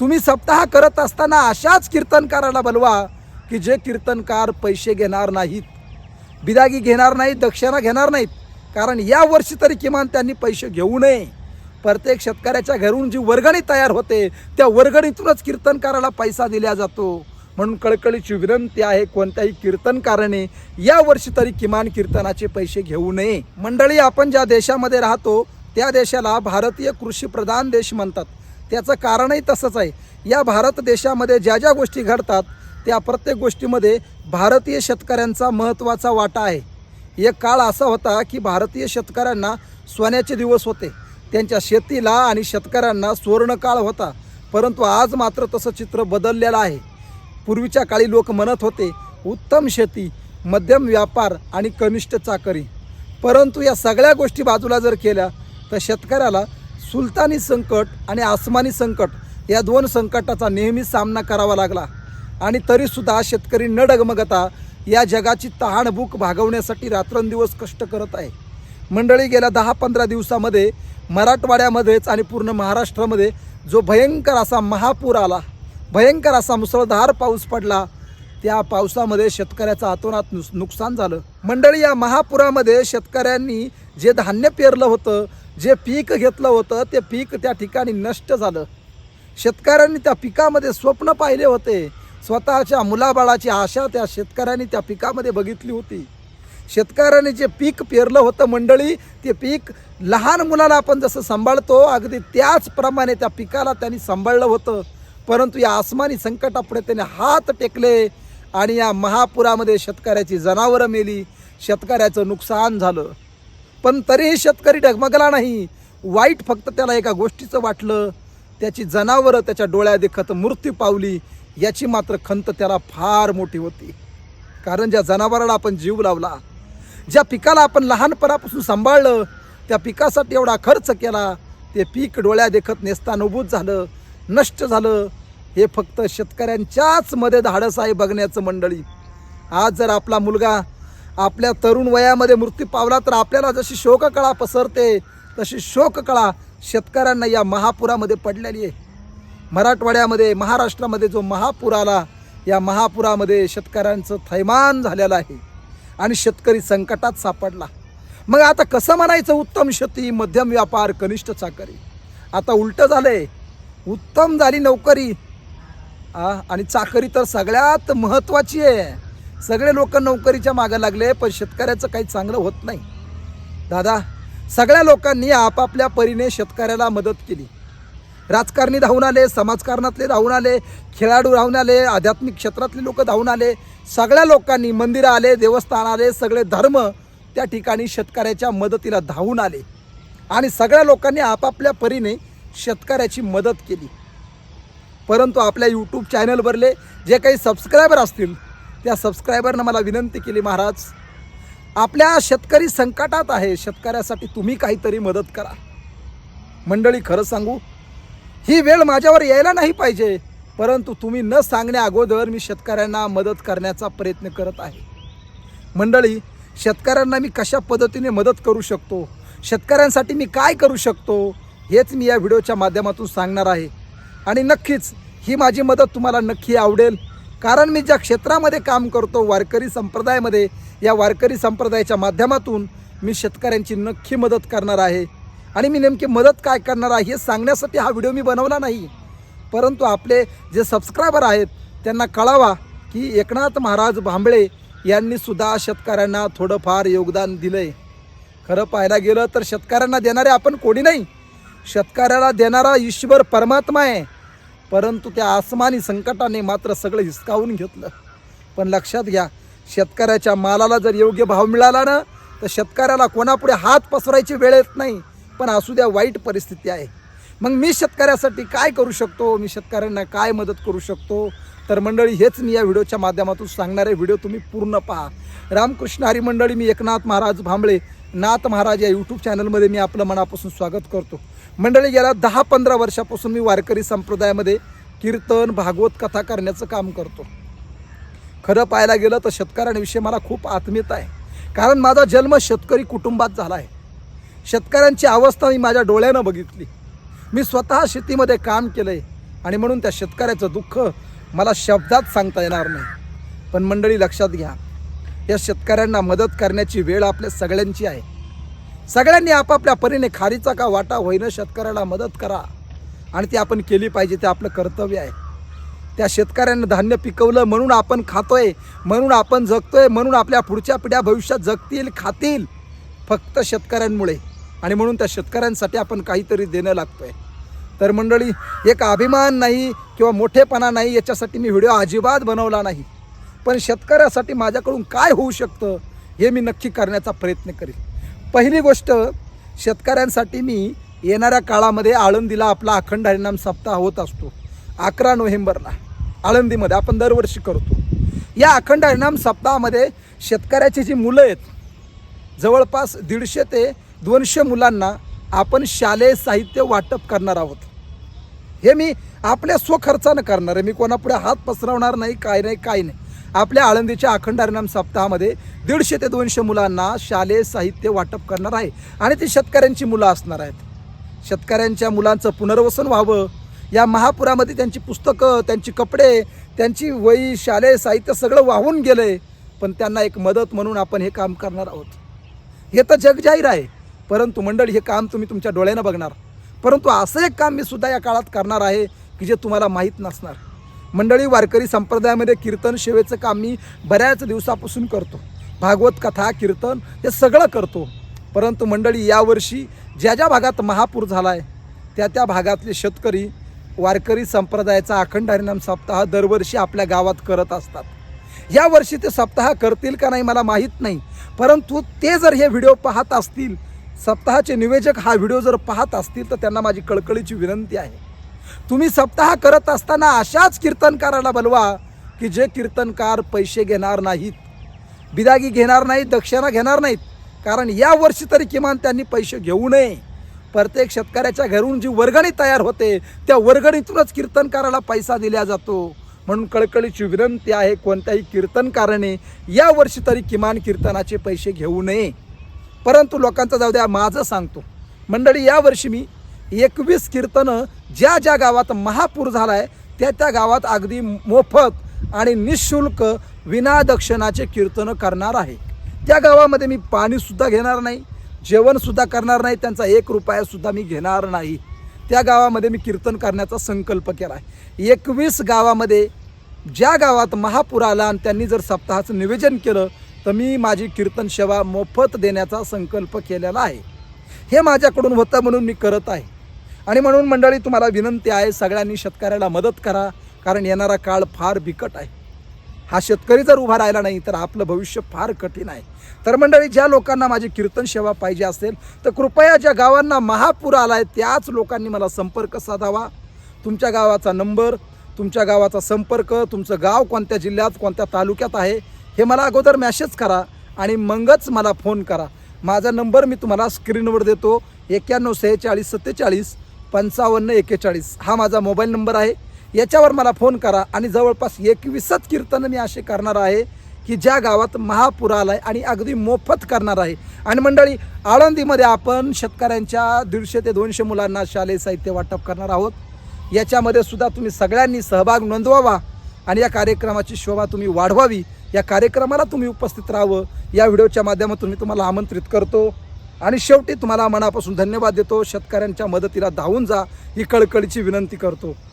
तुम्ही सप्ताह करत असताना अशाच कीर्तनकाराला बनवा की जे कीर्तनकार पैसे घेणार नाहीत बिदागी घेणार नाहीत दक्षिणा घेणार नाहीत. कारण या वर्षी तरी किमान त्यांनी पैसे घेऊ नये. प्रत्येक शेतकऱ्याच्या घरून जी वर्गणी तयार होते त्या वर्गणीतूनच कीर्तनकाराला पैसा दिला जातो. म्हणून कळकळीची विनंती आहे कोणत्याही कीर्तनकाराने या वर्षी तरी किमान कीर्तनाचे पैसे घेऊ नये. मंडळी आपण ज्या देशामध्ये राहतो त्या देशाला भारतीय कृषी प्रधान देश म्हणतात. त्याचं कारणही तसंच आहे. या भारत देशामध्ये ज्या ज्या गोष्टी घडतात त्या प्रत्येक गोष्टीमध्ये भारतीय शेतकऱ्यांचा महत्त्वाचा वाटा आहे. एक काळ असा होता की भारतीय शेतकऱ्यांना सोन्याचे दिवस होते. त्यांच्या शेतीला आणि शेतकऱ्यांना सुवर्णकाळ होता. परंतु आज मात्र तसं चित्र बदललेलं आहे. पूर्वीच्या काळी लोक म्हणत होते उत्तम शेती मध्यम व्यापार आणि कनिष्ठ चाकरी. परंतु या सगळ्या गोष्टी बाजूला जर केल्या तर शेतकऱ्याला सुलतानी संकट आणि आसमानी संकट या दोन संकटाचा नेहमी सामना करावा लागला. आणि तरीसुद्धा शेतकरी न डगमगता या जगाची तहाणभूक भागवण्यासाठी रात्रंदिवस कष्ट करत आहे. मंडळी गेल्या दहा पंधरा दिवसामध्ये मराठवाड्यामध्येच आणि पूर्ण महाराष्ट्रामध्ये जो भयंकर असा महापूर आला भयंकर असा मुसळधार पाऊस पडला त्या पावसामध्ये शेतकऱ्याचं आतोनात नुस नुकसान झालं. मंडळी या महापुरामध्ये शेतकऱ्यांनी जे धान्य पेरलं होतं जे पीक घेतलं होतं ते पीक त्या ठिकाणी नष्ट झालं. शेतकऱ्यांनी त्या पिकामध्ये स्वप्न पाहिले होते. स्वतःच्या मुलाबाळाची आशा त्या शेतकऱ्यांनी त्या पिकामध्ये बघितली होती. शेतकऱ्याने जे पीक पेरलं होतं मंडळी ते पीक लहान मुलाला आपण जसं सांभाळतो अगदी त्याचप्रमाणे त्या पिकाला त्यांनी सांभाळलं होतं. परंतु या आसमानी संकटापुढे त्याने हात टेकले आणि या महापुरामध्ये शेतकऱ्याची जनावरं मेली. शेतकऱ्याचं नुकसान झालं. पण तरीही शेतकरी डगमगला नाही. वाईट फक्त त्याला एका गोष्टीचं वाटलं. त्याची जनावरं त्याच्या डोळ्यादेखत मृत्यू पावली. याची मात्र खंत त्याला फार मोठी होती. कारण ज्या जनावराला आपण जीव लावला ज्या पिकाला आपण लहानपणापासून सांभाळलं त्या पिकासाठी एवढा खर्च केला ते पीक डोळ्यादेखत नेस्तानुभूत झालं नष्ट झालं. हे फक्त शेतकऱ्यांच्याच मध्ये धाडस आहे बघण्याचं मंडळी. आज जर आपला मुलगा आपल्या तरुण वयामध्ये मृत्यू पावला तर आपल्याला जशी शोककळा पसरते तशी शोककळा शेतकऱ्यांना या महापुरामध्ये पडलेली आहे. मराठवाड्यामध्ये महाराष्ट्रामध्ये जो महापूर आला या महापुरामध्ये शेतकऱ्यांचं थैमान झालेलं आहे आणि शेतकरी संकटात सापडला. मग आता कसं म्हणायचं उत्तम शेती मध्यम व्यापार कनिष्ठ चाकरी? आता उलटं झालंय. उत्तम झाली नोकरी. आणि चाकरी तर सगळ्यात महत्त्वाची आहे. सगळे लोक नोकरीच्या मागे लागले पण शेतकऱ्याचं काही चांगलं होत नाही. दादा सगळ्या लोकांनी आपापल्या परीने शेतकऱ्याला मदत केली. राजकारणी धावून आले समाजकारणातले धावून आले खेळाडू धावून आले आध्यात्मिक क्षेत्रातले लोक धावून आले सगळ्या लोकांनी मंदिरं आले देवस्थान आले सगळे धर्म त्या ठिकाणी शेतकऱ्याच्या मदतीला धावून आले. आणि सगळ्या लोकांनी आपापल्या परीने शेतकऱ्याची मदत केली. परंतु आपल्या यूट्यूब चॅनलवरले जे काही सबस्क्रायबर असतील त्या सबस्क्रायबरनं मला विनंती केली महाराज आपल्या शेतकरी संकटात आहे. शेतकऱ्यासाठी तुम्ही काहीतरी मदत करा. मंडळी खरं सांगू ही वेळ माझ्यावर यायला नाही पाहिजे परंतु तुम्ही न सांगण्या अगोदर मी शेतकऱ्यांना मदत करण्याचा प्रयत्न करत आहे. मंडळी शेतकऱ्यांना मी कशा पद्धतीने मदत करू शकतो? शेतकऱ्यांसाठी मी काय करू शकतो? हेच मी या व्हिडिओच्या माध्यमातून सांगणार आहे. आणि नक्कीच ही माझी मदत तुम्हाला नक्की आवडेल. कारण मी ज्या क्षेत्रामध्ये काम करतो वारकरी संप्रदायामध्ये या वारकरी संप्रदायाच्या माध्यमातून मी शेतकऱ्यांची नक्की मदत करणार आहे. आणि मी नेमकी मदत काय करणार आहे हे सांगण्यासाठी हा व्हिडिओ मी बनवला नाही. परंतु आपले जे सबस्क्रायबर आहेत त्यांना कळावा की एकनाथ महाराज भांबळे यांनी सुद्धा शेतकऱ्यांना थोडंफार योगदान दिलं आहे खरं पाहायला गेलं तर शेतकऱ्यांना देणारे आपण कोणी नाही. शेतकऱ्याला देणारा ईश्वर परमात्मा आहे. परंतु त्या आसमानी संकटाने मात्र सगळं हिसकावून घेतलं. पण लक्षात घ्या शेतकऱ्याच्या मालाला जर योग्य भाव मिळाला ना तर शेतकऱ्याला कोणापुढे हात पसरायची वेळ येत नाही. पण असू द्या वाईट परिस्थिती आहे. मग मी शेतकऱ्यासाठी काय करू शकतो? मी शेतकऱ्यांना काय मदत करू शकतो? तर मंडळी हेच मी या व्हिडिओच्या माध्यमातून सांगणारे व्हिडिओ तुम्ही पूर्ण पहा. रामकृष्ण हरी मंडळी मी एकनाथ महाराज भांबळे. नाथ महाराज या यूट्यूब चॅनलमध्ये मी आपलं मनापासून स्वागत करतो. मंडळी गेल्या दहा पंधरा वर्षापासून मी वारकरी संप्रदायामध्ये कीर्तन भागवत कथा करण्याचं काम करतो. खरं पाहायला गेलं तर शेतकऱ्यांविषयी मला खूप आत्मीयता आहे. कारण माझा जन्म शेतकरी कुटुंबात झाला आहे. शेतकऱ्यांची अवस्था मी माझ्या डोळ्यानं बघितली. मी स्वतः शेतीमध्ये काम केलं आहे आणि म्हणून त्या शेतकऱ्याचं दुःख मला शब्दात सांगता येणार नाही. पण मंडळी लक्षात घ्या. या शेतकऱ्यांना मदत करण्याची वेळ आपल्या सगळ्यांची आहे. सगळ्यांनी आपापल्या परीने खारीचा का वाटा होईनं शेतकऱ्याला मदत करा. आणि ती आपण केली पाहिजे ते आपलं कर्तव्य आहे. त्या शेतकऱ्यानं धान्य पिकवलं म्हणून आपण खातोय म्हणून आपण जगतोय म्हणून आपल्या पुढच्या पिढ्या भविष्यात जगतील खातील फक्त शेतकऱ्यांमुळे. आणि म्हणून त्या शेतकऱ्यांसाठी आपण काहीतरी देणं लागतोय. तर मंडळी एक अभिमान नाही किंवा मोठेपणा नाही याच्यासाठी मी व्हिडिओ अजिबात बनवला नाही. पण शेतकऱ्यासाठी माझ्याकडून काय होऊ शकतं हे मी नक्की करण्याचा प्रयत्न करेन. पहिली गोष्ट शेतकऱ्यांसाठी मी येणाऱ्या काळामध्ये आळंदीला आपला अखंड हरिनाम सप्ताह होत असतो. अकरा नोव्हेंबरला आळंदीमध्ये आपण दरवर्षी करतो. या अखंड हरिनाम सप्ताहामध्ये शेतकऱ्याची जी मुलं आहेत जवळपास दीडशे ते दोनशे मुलांना आपण शालेय साहित्य वाटप करणार आहोत. हे मी आपल्या स्वखर्चानं करणार आहे. मी कोणापुढे हात पसरवणार नाही काय नाही काय नाही. आपल्या आळंदीच्या अखंड हरिनाम सप्ताहामध्ये दीडशे ते दोनशे मुलांना शालेय साहित्य वाटप करणार आहे. आणि ती शेतकऱ्यांची मुलं असणार आहेत. शेतकऱ्यांच्या मुलांचं पुनर्वसन व्हावं. या महापुरामध्ये त्यांची पुस्तकं त्यांची कपडे त्यांची वही शालेय साहित्य सगळं वाहून गेलंय. पण त्यांना एक मदत म्हणून आपण हे काम करणार आहोत. हे तर जग जाहीर आहे. परंतु मंडळी हे काम तुम्ही तुमच्या डोळ्यानं बघणार. परंतु असं एक काम मी सुद्धा या काळात करणार आहे की जे तुम्हाला माहीत नसणार. मंडळी वारकरी संप्रदायामध्ये कीर्तन सेवेचं काम मी बऱ्याच दिवसापासून करतो. भागवत कथा कीर्तन हे सगळं करतो. परंतु मंडळी यावर्षी ज्या ज्या भागात महापूर झाला आहे त्या त्या भागातले शेतकरी वारकरी संप्रदायाचा अखंड हरिनाम सप्ताह दरवर्षी आपल्या गावात करत असतात. यावर्षी ते सप्ताह करतील का नाही मला माहीत नाही. परंतु ते जर हे व्हिडिओ पाहत असतील सप्ताहाचे निवेदक हा व्हिडिओ जर पाहत असतील तर त्यांना माझी कळकळीची विनंती आहे. तुम्ही सप्ताह करत असताना अशाच कीर्तनकाराला बोलवा की जे कीर्तनकार पैसे घेणार नाहीत बिदागी घेणार नाहीत दक्षिणा घेणार नाहीत. कारण या वर्षी तरी किमान त्यांनी पैसे घेऊ नये. प्रत्येक शेतकऱ्याच्या घरून जी वर्गणी तयार होते त्या वर्गणीतूनच कीर्तनकाराला पैसा दिला जातो. म्हणून कळकळीची विनंती आहे कोणत्याही कीर्तनकाराने या वर्षी तरी किमान कीर्तनाचे पैसे घेऊ नये. परंतु लोकांचा जाऊ द्या माझं सांगतो. मंडळी यावर्षी मी एकवीस कीर्तनं ज्या ज्या गावात महापूर झाला आहे त्या त्या गावात अगदी मोफत आणि निशुल्क विनादक्षणाचे कीर्तनं करणार आहे. त्या गावामध्ये मी पाणीसुद्धा घेणार नाही जेवणसुद्धा करणार नाही त्यांचा एक रुपयासुद्धा मी घेणार नाही. त्या गावामध्ये मी कीर्तन करण्याचा संकल्प केला आहे एकवीस गावामध्ये ज्या गावात महापूर आला आणि त्यांनी जर सप्ताहाचं निवेदन केलं तर मी माझी कीर्तन सेवा मोफत देण्याचा संकल्प केलेला आहे. हे माझ्याकडून होतं म्हणून मी करत आहे. आणि म्हणून मंडळी तुम्हाला विनंती आहे सगळ्यांनी शेतकऱ्याला मदत करा कारण येणारा काळ फार बिकट आहे. हा शेतकरी जर उभा राहिला नाही तर आपलं भविष्य फार कठीण आहे. तर मंडळी ज्या लोकांना माझी कीर्तन सेवा पाहिजे असेल तर कृपया ज्या गावांना महापूर आला आहे त्याच लोकांनी मला संपर्क साधावा. तुमच्या गावाचा नंबर तुमच्या गावाचा संपर्क तुमचं गाव कोणत्या जिल्ह्यात कोणत्या तालुक्यात आहे हे मला अगोदर मॅसेज करा आणि मगच मला फोन करा. माझा नंबर मी तुम्हाला स्क्रीनवर देतो एक्क्याण्णव सेहेचाळीस सत्तेचाळीस पंचावन्न एकेचाळीस हा माझा मोबाईल नंबर आहे. याच्यावर मला फोन करा आणि जवळपास एकवीसच कीर्तन मी असे करणार आहे की ज्या गावात महापूर आला आहे आणि अगदी मोफत करणार आहे. आणि मंडळी आळंदीमध्ये आपण शेतकऱ्यांच्या दीडशे ते दोनशे मुलांना शालेय साहित्य वाटप करणार आहोत. याच्यामध्ये सुद्धा तुम्ही सगळ्यांनी सहभाग नोंदवावा आणि या कार्यक्रमाची शोभा तुम्ही वाढवावी. या कार्यक्रमाला तुम्ही उपस्थित राहावं. या व्हिडिओच्या माध्यमातून मी तुम्हाला आमंत्रित करतो. आणि शेवटी तुम्हाला मनापासून धन्यवाद देतो. शेतकऱ्यांच्या मदतीला धावून जा. ही कळकळीची विनंती करतो.